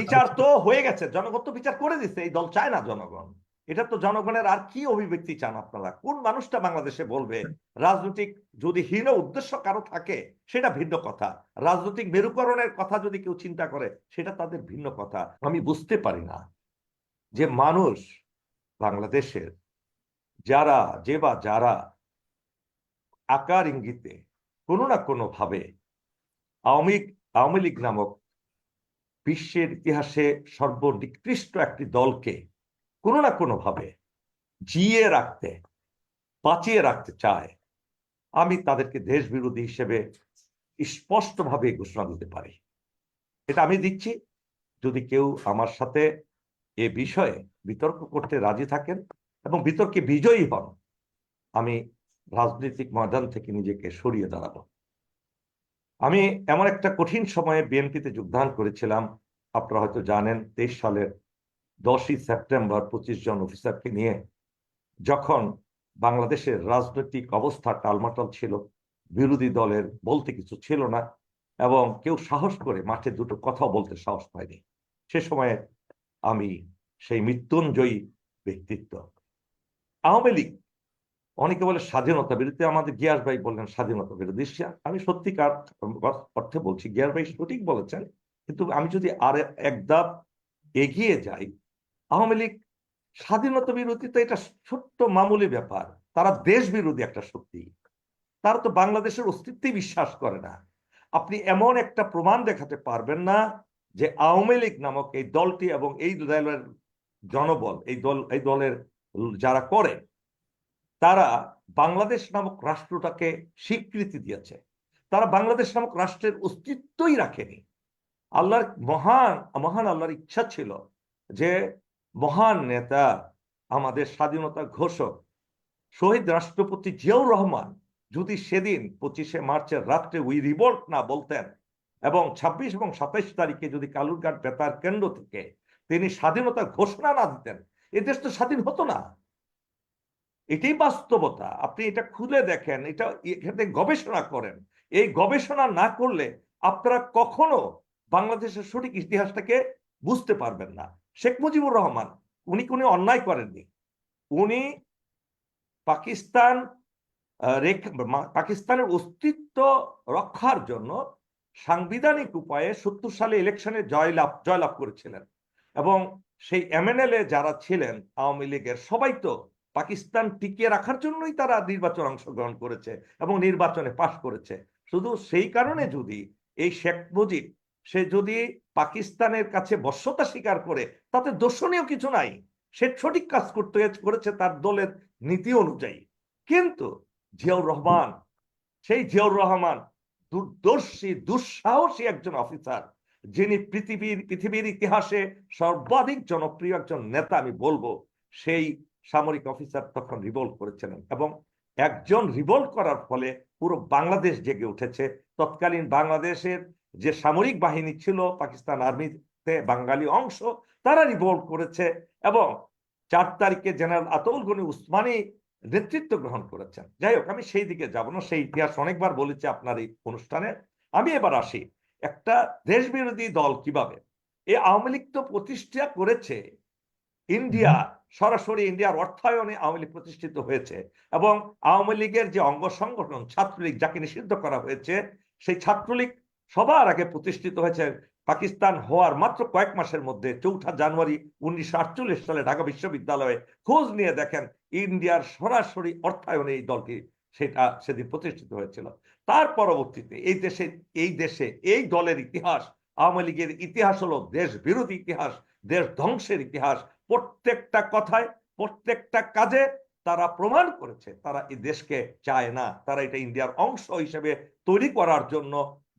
বিচার তো হয়ে গেছে। জনগণ তো বিচার করে দিচ্ছে এই দল চায় না জনগণ। এটা তো জনগণের আর কি অভিব্যক্তি চান আপনারা? কোন মানুষটা বাংলাদেশে বলবে, রাজনৈতিক যদি হীন উদ্দেশ্য কারও থাকে, সেটা ভিন্ন কথা। রাজনৈতিক মেরুকরণের কথা যদি কেউ চিন্তা করে, সেটা তাদের ভিন্ন কথা। আমি বুঝতে পারি না যে মানুষ বাংলাদেশের যারা, যে বা যারা আকার ইঙ্গিতে কোনো না কোনো ভাবে আওয়ামী আওয়ামী লীগ নামক বিশ্বের ইতিহাসে সর্বনিকৃষ্ট একটি দলকে কোনো না কোনো ভাবে জিয়ে রাখতে, বাঁচিয়ে রাখতে চায়। আমি তাদেরকে দেশ বিরোধী হিসেবে স্পষ্টভাবে ঘোষণা দিতে পারি। এটা আমি দিচ্ছি। যদি কেউ আমার সাথে এ বিষয়ে বিতর্ক করতে রাজি থাকেন এবং বিতর্কে বিজয়ী হন, আমি রাজনৈতিক ময়দান থেকে নিজেকে সরিয়ে দাঁড়াবো। আমি এমন একটা কঠিন সময়ে বিএনপিতে যোগদান করেছিলাম। আপনারা হয়তো জানেন, তেইশ সালের দশই সেপ্টেম্বর পঁচিশ জন অফিসারকে নিয়ে যখন বাংলাদেশের রাজনৈতিক অবস্থা টালমাটাল ছিল, বিরোধী দলের বলতে কিছু ছিল না এবং কেউ সাহস করে মাঠে দুটো কথা বলতে সাহস পায়নি। সে সময়ে আমি সেই মৃত্যুঞ্জয়ী ব্যক্তিত্ব। আওয়ামী লীগ অনেকে বলে স্বাধীনতা বিরোধী, আমাদের গিয়াস ভাই বললেন স্বাধীনতা বিরোধী। আমি সত্যিকার অর্থে বলছি, গিয়াস ভাই সঠিক বলেছেন, কিন্তু আমি যদি আর এক ধাপ এগিয়ে যাই, আওয়ামী লীগ স্বাধীনতা বিরোধী তো এটা ছোট্ট মামুলি ব্যাপার, তারা দেশ বিরোধী একটা শক্তি। তারা তো বাংলাদেশের অস্তিত্বেই বিশ্বাস করে না। আপনি এমন একটা প্রমাণ দেখাতে পারবেন না যে আওয়ামী লীগ নামক এই দলটি এবং এই দলের জনবল, এই দল, এই দলের যারা করে তারা বাংলাদেশ নামক রাষ্ট্রটাকে স্বীকৃতি দিয়েছে। তারা বাংলাদেশ নামক রাষ্ট্রের অস্তিত্বই রাখেনি। আল্লাহর মহান মহান আল্লাহর ইচ্ছা ছিল যে মহান নেতা, আমাদের স্বাধীনতা ঘোষক, শহীদ রাষ্ট্রপতি জিয়াউর রহমান যদি সেদিন পঁচিশে মার্চের রাত্রে উই রিভোল্ট না বলতেন এবং ২৬ এবং সাতাইশ তারিখে যদি কালুরঘাট বেতার কেন্দ্র থেকে তিনি স্বাধীনতা ঘোষণা না দিতেন এ দেশ তো স্বাধীন হতো না। এটাই বাস্তবতা। আপনি এটা খুলে দেখেন, এটা এখানে গবেষণা করেন। এই গবেষণা না করলে আপনারা কখনো বাংলাদেশের সঠিক ইতিহাসটাকে বুঝতে পারবেন না। শেখ মুজিবুর রহমান, উনি কোনো অন্যায় করেননি। উনি পাকিস্তান পাকিস্তানের অস্তিত্ব রক্ষার জন্য সাংবিধানিক উপায়ে সত্তর সালে ইলেকশনে জয়লাভ জয়লাভ করেছিলেন। এবং সেই এমএনএল এ যারা ছিলেন, আওয়ামী লীগের সবাই তো পাকিস্তান টিকিয়ে রাখার জন্যই তারা নির্বাচন অংশগ্রহণ করেছে এবং নির্বাচনে পাশ করেছে। শুধু সেই কারণে যদি এই শেখ মুজিব, সে যদি পাকিস্তানের কাছে বর্ষতা স্বীকার করে, তাতে দর্শনীয় কিছু নাই। সে সঠিক কাজ করতে করেছে তার দলের নীতি অনুযায়ী। কিন্তু জিয়াউর রহমান, সেই জিয়াউর রহমান দুর্দর্শী, দুঃসাহসী একজন অফিসার, যিনি পৃথিবীর পৃথিবীর ইতিহাসে সর্বাধিক জনপ্রিয় একজন নেতা, আমি বলব, সেই সামরিক অফিসার তখন রিভল্ট করেছিলেন এবং একজন রিভল্ট করার ফলে পুরো বাংলাদেশ জেগে উঠেছে। তৎকালীন বাংলাদেশের যে সামরিক বাহিনী ছিল, পাকিস্তান আর্মিতে বাঙালি অংশ, তারা রিভল্ট করেছে এবং চার তারিখে জেনারেল আতউল গনি উসমানী নেতৃত্ব গ্রহণ করেছেন। যাই হোক, আমি সেই দিকে যাব না, সেই ইতিহাস অনেকবার বলেছি আপনার এই অনুষ্ঠানে। আমি এবার আসি। একটা দেশ বিরোধী দল কীভাবে? এই আওয়ামী লীগ তো প্রতিষ্ঠা করেছে। ইন্ডিয়া সরাসরি ইন্ডিয়ার অর্থায়নে আওয়ামী লীগ প্রতিষ্ঠিত হয়েছে এবং আওয়ামী লীগের যে অঙ্গ সংগঠন ছাত্রলীগ, যাকে নিষিদ্ধ করা হয়েছে, সেই ছাত্রলীগ সবার আগে প্রতিষ্ঠিত হয়েছে পাকিস্তান হওয়ার মাত্র কয়েক মাসের মধ্যে। চৌঠা জানুয়ারি উনিশশো আটচল্লিশ সালে ঢাকা বিশ্ববিদ্যালয়ে খোঁজ নিয়ে দেখেন ইন্ডিয়ার সরাসরি অর্থায়নে এই দলটি সেটা সেদিন প্রতিষ্ঠিত হয়েছিল। তার পরবর্তীতে এই দেশে এই দেশে, এই দলের ইতিহাস, আওয়ামী লীগের ইতিহাস হলো দেশ বিরোধী ইতিহাস, দেশ ধ্বংসের ইতিহাস প্রত্যেকটা কথায় প্রত্যেকটা কাজে তারা প্রমাণ করেছে তারা এই দেশকে চায় না। তারা এটা ইন্ডিয়ার অংশ হিসেবে তৈরি করার জন্য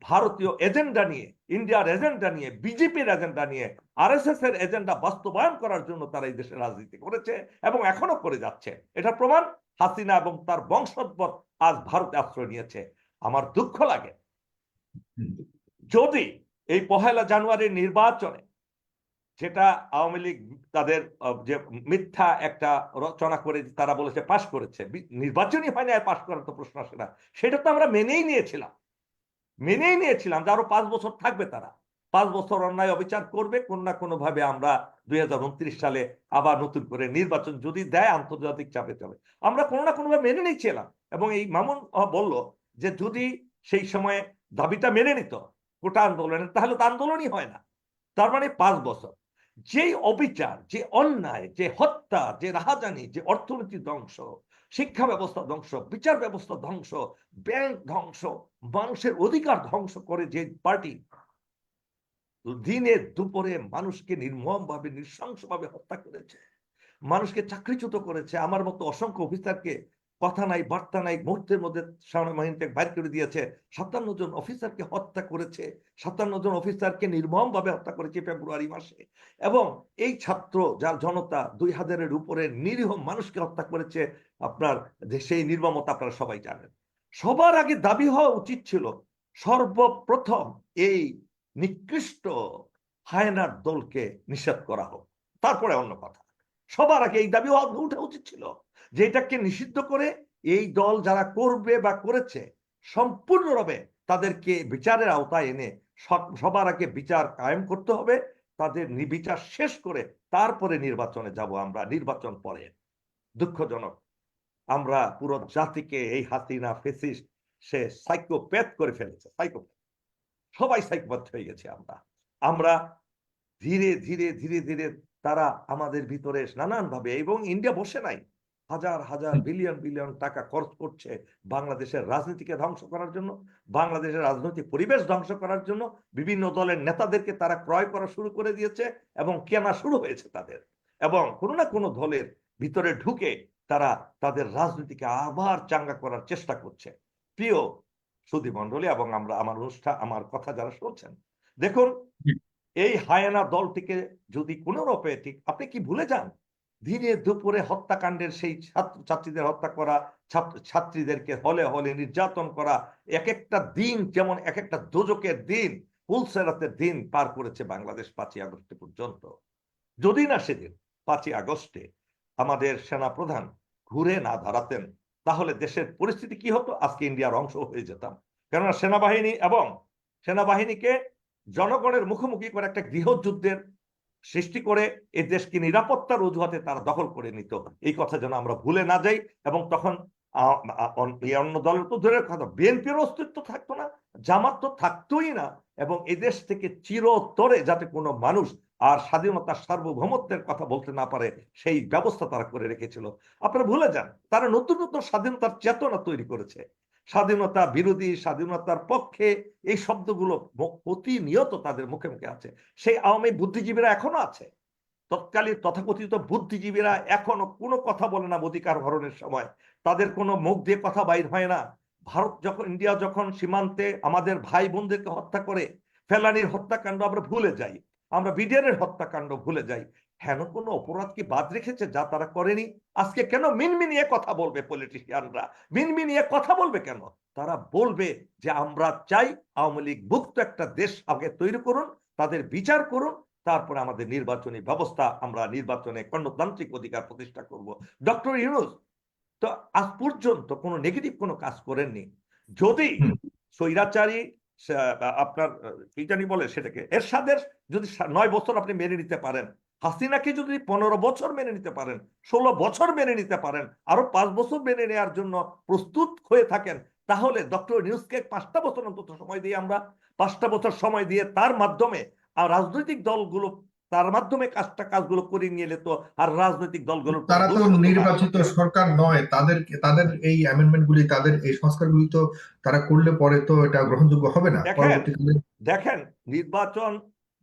ভারতীয় এজেন্ডা নিয়ে ইন্ডিয়ার এজেন্ডা নিয়ে বিজেপির এজেন্ডা নিয়ে আরএসএস এর এজেন্ডা বাস্তবায়ন করার জন্য তারা এই দেশে রাজনীতি করেছে এবং এখনও করে যাচ্ছে। এটা প্রমাণ হাসিনা এবং তার বংশোদ্ভব আজ ভারতে আশ্রয় নিয়েছে। আমার দুঃখ লাগে। যদি এই পহেলা জানুয়ারির নির্বাচনে যেটা আওয়ামী লীগ তাদের যে মিথ্যা একটা রচনা করে তারা বলেছে পাশ করেছে। নির্বাচনই হয় না পাশ করার তো প্রশ্ন আসে না। সেটা তো আমরা মেনেই নিয়েছিলাম। মেনেই নিয়েছিলাম যে আরও পাঁচ বছর থাকবে তারা। পাঁচ বছর অন্যায় অবিচার করবে, কোন না কোনো ভাবে আমরা দুই হাজার উনত্রিশ সালে আবার নতুন করে নির্বাচন যদি দেয়, আন্তর্জাতিক চাপে চলে। আমরা কোনো না কোনো ভাবে মেনে নিচ্ছিলাম এবং এই মামুন বলল যে যদি সেই সময়ে দাবিটা মেনে নিত, কোটা আন্দোলনের, তাহলে তো আন্দোলনই হয় না। তার মানে পাঁচ বছর। যে অবিচার, যে অন্যায়, যে হত্যা, যে রাহাজানি, যে অর্থনীতি ধ্বংস, শিক্ষা ব্যবস্থা ধ্বংস, বিচার ব্যবস্থা ধ্বংস ব্যাংক ধ্বংস, মানুষের অধিকার ধ্বংস করে যে পার্টি দিনে দুপুরে মানুষকে নির্মম ভাবে নৃশংস ভাবে হত্যা করেছে, মানুষকে চাকরিচ্যুত করেছে, আমার মতো অসংখ্য অফিসারকে কথা নাই, বার্তা নাই, মুহূর্তের মধ্যে সেনাবাহিনীকে বাইর করে দিয়েছে। সাতান্ন জন অফিসারকে হত্যা করেছে। সাতান্ন জন অফিসারকে নির্মম ভাবে হত্যা করেছে ফেব্রুয়ারি মাসে। এবং এই ছাত্র, যার জনতা দুই হাজারের উপরে নিরীহ মানুষকে হত্যা করেছে, আপনার সেই নির্মমতা আপনারা সবাই জানেন। সবার আগে দাবি হওয়া উচিত ছিল, সর্বপ্রথম এই নিকৃষ্ট হায়নার দলকে নিষেধ করা হোক। তারপরে অন্য কথা। সবার আগে এই দাবি হওয়া উঠা উচিত ছিল। যে এটাকে নিষিদ্ধ করে এই দল যারা করবে বা করেছে সম্পূর্ণভাবে তাদেরকে বিচারের আওতায় এনে সবার আগে বিচার কায়েম করতে হবে, তাদের বিচার শেষ করে তারপরে নির্বাচনে যাব আমরা, নির্বাচন পরে। দুঃখজনক, আমরা পুরো জাতিকে এই হাসিনা ফেসিস সে সাইকোপ্যাথ করে ফেলেছে, সাইকোপ্যাথ। সবাই সাইকোপ্যাথ হয়ে গেছে আমরা। আমরা ধীরে ধীরে ধীরে ধীরে তারা আমাদের ভিতরে নানান ভাবে এবং ইন্ডিয়া বসে নাই। হাজার হাজার বিলিয়ন বিলিয়ন টাকা খরচ করছে বাংলাদেশের রাজনীতিকে ধ্বংস করার জন্য বাংলাদেশের রাজনৈতিক পরিবেশ ধ্বংস করার জন্য বিভিন্ন দলের নেতাদেরকে তারা ক্রয় করা শুরু করে দিয়েছে এবং কেনা শুরু হয়েছে তাদের। এবং কোনো না কোনো দলের ভিতরে ঢুকে তারা তাদের রাজনীতিকে আবার চাঙ্গা করার চেষ্টা করছে। প্রিয় সুধী মন্ডলী এবং আমরা আমার অনুষ্ঠান আমার কথা যারা শুনছেন দেখুন এই হায়ানা দলটিকে যদি কোনো রূপে ঠিক আপনি কি ভুলে যান? দিনে দুপুরে হত্যাকাণ্ডের সেই ছাত্র, ছাত্রীদের হত্যা করা, ছাত্র, ছাত্রীদেরকে হলে হলে নির্যাতন করা এক একটা দিন যেমন এক একটা দোজকের দিন পুলসেরাতের দিন পার করেছে বাংলাদেশ পাঁচই আগস্ট পর্যন্ত। যদি না সেদিন, পাঁচই আগস্টে আমাদের সেনা প্রধান ঘুরে না দাঁড়াতেন তাহলে দেশের পরিস্থিতি কি হতো? আজকে ইন্ডিয়ার অংশ হয়ে যেতাম। কেননা সেনাবাহিনী এবং সেনাবাহিনীকে জনগণের মুখোমুখি করে একটা গৃহযুদ্ধের সৃষ্টি করে এই দেশকে নিরাপত্তার অজুহাতে তারা দখল করে নিত। এই কথা যেন আমরা ভুলে না যাই এবং তখন অন্য দলের তো ধরে কথা বিএনপির অস্তিত্ব থাকতো না, জামাত তো থাকতোই না এবং এই দেশ থেকে চিরতরে যাতে কোনো মানুষ আর স্বাধীনতার সার্বভৌমত্বের কথা বলতে না পারে, সেই ব্যবস্থা তারা করে রেখেছিল। আপনারা ভুলে যান, তারা নতুন নতুন স্বাধীনতার চেতনা তৈরি করেছে। স্বাধীনতা, বিরোধী স্বাধীনতার পক্ষে এই শব্দগুলো প্রতিনিয়ত তাদের মুখে মুখে আছে। সেই আওয়ামী বুদ্ধিজীবীরা এখনও আছে। তৎকালীন তথাকথিত বুদ্ধিজীবীরা এখনও কোনো কথা বলে না অধিকার হরণের সময়। তাদের কোনো মুখ দিয়ে কথা বাইর হয় না। ভারত যখন, ইন্ডিয়া যখন সীমান্তে আমাদের ভাই বোনদেরকে হত্যা করে, ফেলানির হত্যাকাণ্ড আমরা ভুলে যাই। আমরা বিডিআরের হত্যাকাণ্ড ভুলে যাই। হেন কোনো অপরাধ কি বাদ রেখেছে যা তারা করেনি? আজকে কেন মিনমিনিয়ে কথা বলবে পলিটিশিয়ানরা মিনমিনিয়ে কথা বলবে কেন? তারা বলবে যে আমরা চাই আওয়ামী লীগ মুক্ত একটা দেশ আগে তৈরি করুন তাদের বিচার করুন তারপরে আমাদের নির্বাচনী ব্যবস্থা আমরা নির্বাচনে গণতান্ত্রিক অধিকার প্রতিষ্ঠা করব। ডক্টর ইউনুস তো আজ পর্যন্ত কোনো নেগেটিভ কোনো কাজ করেননি। যদি স্বৈরাচারী আপনার কি জানি বলে সেটাকে এর এরশাদের যদি নয় বছর আপনি মেনে নিতে পারেন হাসিনাকে যদি পনেরো বছর মেনে নিতে পারেন ষোলো বছর মেনে নিতে পারেন আরও পাঁচ বছর মেনে নেওয়ার জন্য প্রস্তুত হয়ে থাকেন তাহলে ডক্টর নিউজকে পাঁচটা বছর অন্তত সময় দিয়ে আমরা পাঁচটা বছর সময় দিয়ে তার মাধ্যমে আর রাজনৈতিক দলগুলো তার মাধ্যমে কাজটা কাজগুলো করে নিয়ে এলে তো আর রাজনৈতিক দলগুলো তারা তো নির্বাচিত সরকার নয় তাদের তাদের এই অ্যামেন্ডমেন্ট গুলি তাদের এই সংস্কারগুলি তো তারা করলে পরে তো এটা গ্রহণযোগ্য হবে না। দেখেন নির্বাচন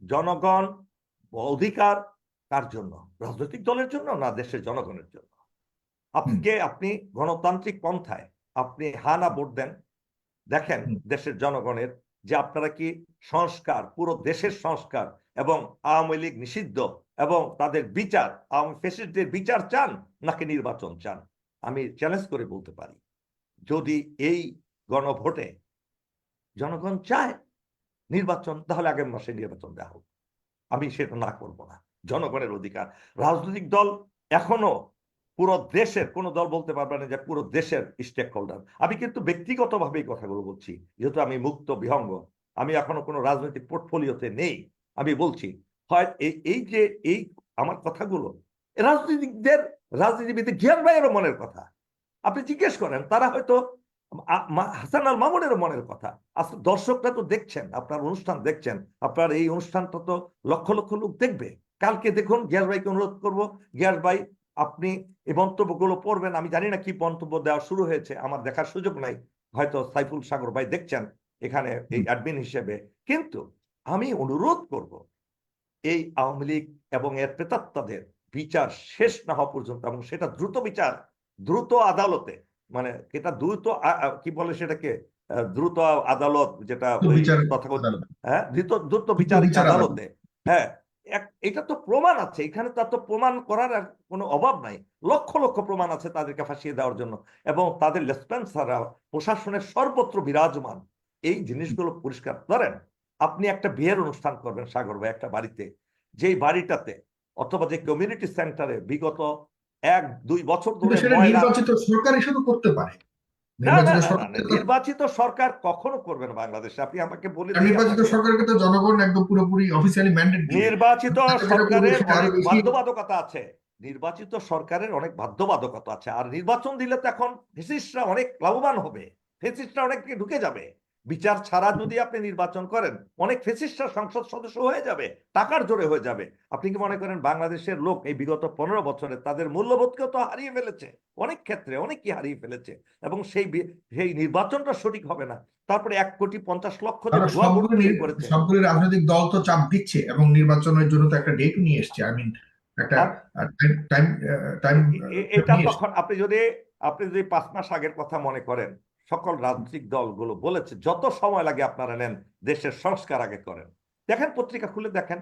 জনগণ অধিকার কার জন্য? রাজনৈতিক দলের জন্য না দেশের জনগণের জন্য? আপনি আপনি গণতান্ত্রিক পন্থায় আপনি হানা ভোট দেন? দেখেন দেশের জনগণের যে আপনারা কি সংস্কার পুরো দেশের সংস্কার এবং আওয়ামী লীগ নিষিদ্ধ এবং তাদের বিচার আওয়ামী ফেসিস্টদের বিচার চান নাকি নির্বাচন চান? আমি চ্যালেঞ্জ করে বলতে পারি যদি এই গণভোটে জনগণ চায় নির্বাচন তাহলে আগের মাসে নির্বাচন দেওয়া হোক। আমি সেটা না করব না। জনগণের অধিকার। রাজনৈতিক দল এখনও পুরো দেশের, কোন দল বলতে পারবে না যে পুরো দেশের স্টেক হোল্ডার আমি কিন্তু ব্যক্তিগতভাবে এই কথাগুলো বলছি, যেহেতু আমি মুক্ত, বিহঙ্গ, আমি এখনও কোনো রাজনৈতিক পোর্টফোলিওতে নেই। আমি বলছি, হয় এই যে, এই আমার কথাগুলো রাজনীতিকদের রাজনীতিবিদের জ্ঞান ভাইয়েরও মনের কথা। আপনি জিজ্ঞেস করেন, তারা হয়তো হাসান আল মামুনেরও মনের কথা। আসলে দর্শকরা তো দেখছেন, আপনার অনুষ্ঠান দেখছেন, আপনার এই অনুষ্ঠানটা তো লক্ষ লক্ষ লোক দেখবে। কালকে দেখুন গিয়াস ভাইকে অনুরোধ করব গিয়াস ভাই আপনি এই মন্তব্যগুলো পড়বেন আমি জানি না কি মন্তব্য দেওয়া শুরু হয়েছে আমার দেখার সুযোগ নাই হয়তো সাইফুল সাগর ভাই দেখছেন এখানে এই অ্যাডমিন হিসেবে কিন্তু আমি অনুরোধ করব এই আওয়ামী লীগ এবং এর প্রেতাত্মাদের বিচার শেষ না হওয়া পর্যন্ত এবং সেটা দ্রুত বিচার দ্রুত আদালতে মানে এটা দ্রুত কি বলে সেটাকে দ্রুত আদালত যেটা। হ্যাঁ দ্রুত দ্রুত বিচারিক বিচার আদালতে হ্যাঁ এটা তো প্রমাণ আছে এখানে তার তো প্রমাণ করার আর কোনো অভাব নাই। লক্ষ লক্ষ প্রমাণ আছে তাদেরকে ফাঁসিয়ে দেওয়ার জন্য এবং তাদের লেসপেন্সাররা প্রশাসনের সর্বত্র বিরাজমান। এই জিনিসগুলো পরিষ্কার। ধরেন আপনি একটা বিয়ের অনুষ্ঠান করবেন সাগর ভাই একটা বাড়িতে। যেই বাড়িটাতে অথবা যে কমিউনিটি সেন্টারে বিগত এক দুই বছর ধরে নির্বাচিত সরকারই শুধু করতে পারে। নির্বাচিত সরকার কখনো করবে না বাংলাদেশে। আপনি আমাকে বলে নির্বাচিত সরকারকে তো জনগণ একদম পুরোপুরি অফিসিয়ালি ম্যান্ডেট নির্বাচিত সরকারের বাধ্যবাধকতা আছে। নির্বাচিত সরকারের অনেক বাধ্যবাধকতা আছে। আর নির্বাচন দিলে তো এখন ফেসিস্টরা অনেক লাভবান হবে। ফেসিস্টরা অনেক ঢুকে যাবে। বিচার ছাড়া যদি আপনি নির্বাচন করেন অনেক ফেসিস্টরা সংসদ সদস্য হয়ে যাবে টাকার জোরে হয়ে যাবে। আপনি কি মনে করেন বাংলাদেশের লোক এই বিগত পনেরো বছরে তাদের মূল্যবোধকেও তো হারিয়ে ফেলেছে? অনেক ক্ষেত্রে অনেকই হারিয়ে ফেলেছে এবং সেই সেই নির্বাচনটা সঠিক হবে না। তারপরে এক কোটি পঞ্চাশ লক্ষ সবগুলো রাজনৈতিক দল তো চাপ দিচ্ছে এবং নির্বাচনের জন্য তো একটা ডেট নিয়ে এসছে। আই মিন একটা টাইম টাইম টাইম এটা তখন আপনি যদি আপনি যদি পাঁচ মাস আগের কথা মনে করেন সকল রাজনৈতিক দলগুলো বলেছে, যত সময় লাগে আপনারা নেন, দেশের সংস্কার আগে করেন। দেখেন, পত্রিকা খুলে দেখেন।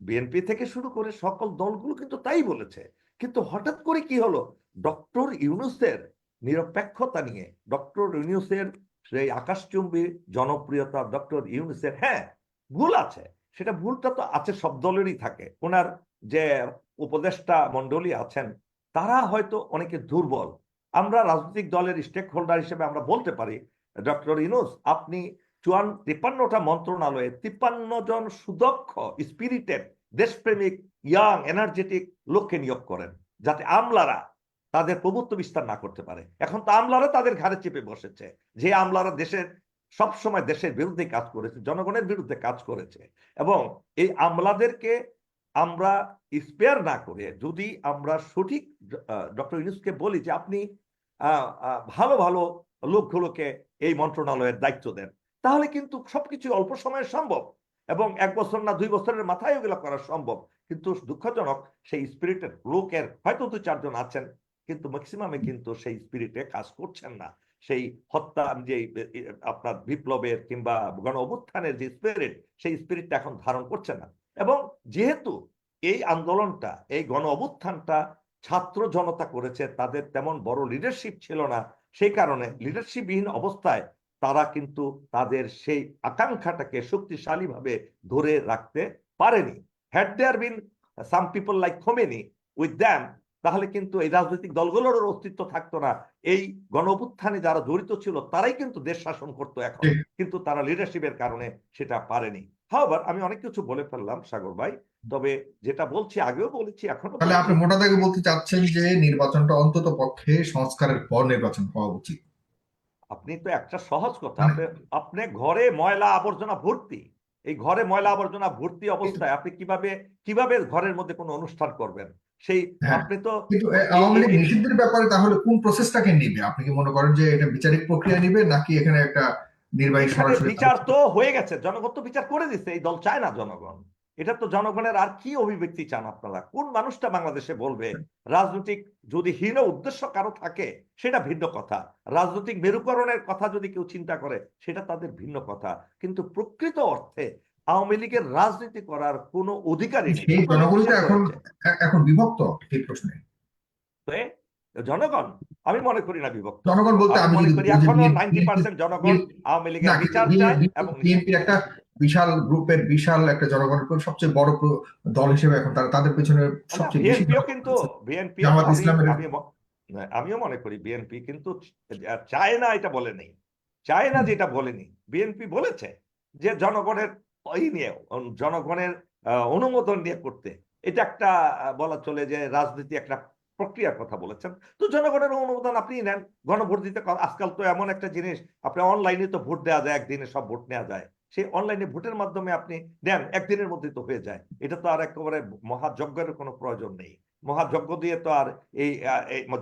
বিএনপি থেকে শুরু করে সকল দলগুলো কিন্তু তাই বলেছে। কিন্তু হঠাৎ করে কি হলো? ডক্টর ইউনুসের নিরপেক্ষতা নিয়ে, ডক্টর ইউনুসের সেই আকাশচুম্বী জনপ্রিয়তা, ডক্টর ইউনুসের হ্যাঁ ভুল আছে। সেটা ভুলটা তো আছে, সব দলেরই থাকে। ওনার যে উপদেষ্টা মণ্ডলী আছেন, তারা হয়তো অনেকে দুর্বল। আমরা রাজনৈতিক দলের স্টেক হোল্ডার হিসেবে আমরা বলতে পারি ডক্টর ইনুস আপনি চুয়ান তিপ্পান্নটা মন্ত্রণালয়ে তিপ্পান্ন জন সুদক্ষ স্পিরিটেড দেশপ্রেমিক ইয়াং এনার্জেটিক লোককে নিয়োগ করেন, যাতে আমলারা তাদের প্রভুত্ব বিস্তার না করতে পারে। এখন তো আমলারা তাদের ঘাড়ে চেপে বসেছে, যে আমলারা দেশের সব সময় দেশের বিরুদ্ধে কাজ করেছে, জনগণের বিরুদ্ধে কাজ করেছে, এবং এই আমলাদেরকে আমরা স্পেয়ার না করে, যদি আমরা সঠিক ডক্টর ইউনুসকে বলি যে আপনি ভালো ভালো লোকগুলোকে এই মন্ত্রণালয়ের দায়িত্ব দেন। তাহলে কিন্তু সবকিছু অল্প সময়ে সম্ভব এবং এক বছর না দুই বছরের মাথায় ওগুলো করা সম্ভব। কিন্তু দুঃখজনক, সেই স্পিরিটের লোকের হয়তো দু চারজন আছেন, কিন্তু ম্যাক্সিমামে কিন্তু সেই স্পিরিটে কাজ করছেন না। সেই হত্যা, যে আপনার বিপ্লবের কিংবা গণ অভ্যুত্থানের যে স্পিরিট সেই স্পিরিটটা এখন ধারণ করছে না। এবং যেহেতু এই আন্দোলনটা, এই গণ অভ্যুত্থানটা ছাত্র জনতা করেছে তাদের তেমন বড় লিডারশিপ ছিল না। সেই কারণে লিডারশিপবিহীন অবস্থায় তারা কিন্তু তাদের সেই আকাঙ্ক্ষাটাকে শক্তিশালীভাবে ধরে রাখতে পারেনি। Had there been some people like Khomeini with them তাহলে কিন্তু এই রাজনৈতিক দলগুলোর অস্তিত্ব থাকতো না। এই গণ যারা জড়িত ছিল তারাই কিন্তু দেশ শাসন করতো এখন। কিন্তু তারা লিডারশিপের কারণে সেটা পারেনি। হাওয়ার আমি অনেক কিছু বলে ফেললাম সাগর ভাই। তবে যেটা বলছি আগেও বলেছি এখনও তাহলে আপনি। মোটা দাগে বলতে চাচ্ছেন যে নির্বাচনটা অন্তত পক্ষে সংস্কারের পর নির্বাচন হওয়া উচিত। আপনি তো একটা সহজ কথা মানে- আপনি ঘরে ময়লা আবর্জনা ভর্তি। এই ঘরে ময়লা আবর্জনা ভর্তি অবস্থায় আপনি কীভাবে কীভাবে ঘরের মধ্যে কোনো অনুষ্ঠান করবেন? সেই হ্যাঁ। আপনি তো কিন্তু আওয়ামী লীগ নিষিদ্ধের ব্যাপারে তাহলে কোন প্রসেসটাকে নিবে? আপনি কি মনে করেন যে এটা বিচারিক প্রক্রিয়া নিবে নাকি এখানে একটা নির্বাহী বিচার তো হয়ে গেছে জনগণ তো বিচার করে দিচ্ছে এই দল চায় না জনগণ। এটা তো জনগণের আর কি অভিব্যক্তি চান আপনারা? কোন মানুষটা বাংলাদেশে বলবে রাজনৈতিক যদি হীন উদ্দেশ্য কারও থাকে সেটা ভিন্ন কথা। রাজনৈতিক মেরুকরণের কথা যদি কেউ চিন্তা করে সেটা তাদের ভিন্ন কথা। কিন্তু প্রকৃত অর্থে আওয়ামী লীগের রাজনীতি করার কোনো অধিকারই নেই। এখন এখন বিভক্ত এই প্রশ্নে। জনগণ? আমি মনে করি না বিভক্ত। জনগণ বলতে আমি আমি মনে করি এখনও নাইনটি পার্সেন্ট জনগণ আওয়ামী লীগের বিচার চায় এবং বিএনপির একটা বিশাল গ্রুপের বিশাল একটা জনগণের সবচেয়ে বড় দল হিসেবে এখন তারা তাদের পেছনে সবচেয়ে বেশি কিন্তু বিএনপি ইসলামের- আমিও মনে করি বিএনপি কিন্তু চায় না এটা বলে নেই। চায় না যেটা বলেনি বিএনপি বলেছে যে জনগণের ওই নিয়ে জনগণের অনুমোদন নিয়ে করতে। এটা একটা বলা চলে যে রাজনীতি একটা প্রক্রিয়ার কথা বলেছেন। তো জনগণের অনুমোদন আপনি নেন। গণভোট দিতে আজকাল তো এমন একটা জিনিস আপনি অনলাইনে তো ভোট দেওয়া যায় একদিনে সব ভোট নেওয়া যায়। সেই অনলাইনে ভোটের মাধ্যমে আপনি দেন একদিনের মধ্যে তো হয়ে যায়। এটা তো আর একেবারে মহাযজ্ঞের কোনো প্রয়োজন নেই। মহাযজ্ঞ দিয়ে তো আর এই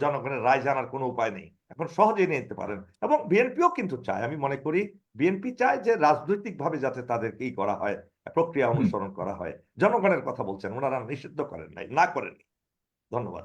জনগণের রায় জানার কোনো উপায় নেই। এখন সহজেই নিতে পারেন। এবং বিএনপিও কিন্তু চায়। আমি মনে করি বিএনপি চায় যে রাজনৈতিকভাবে যাতে তাদেরকে ই করা হয় প্রক্রিয়া অনুসরণ করা হয়। জনগণের কথা বলছেন ওনারা নিষিদ্ধ করেন নাই না করেন ধন্যবাদ।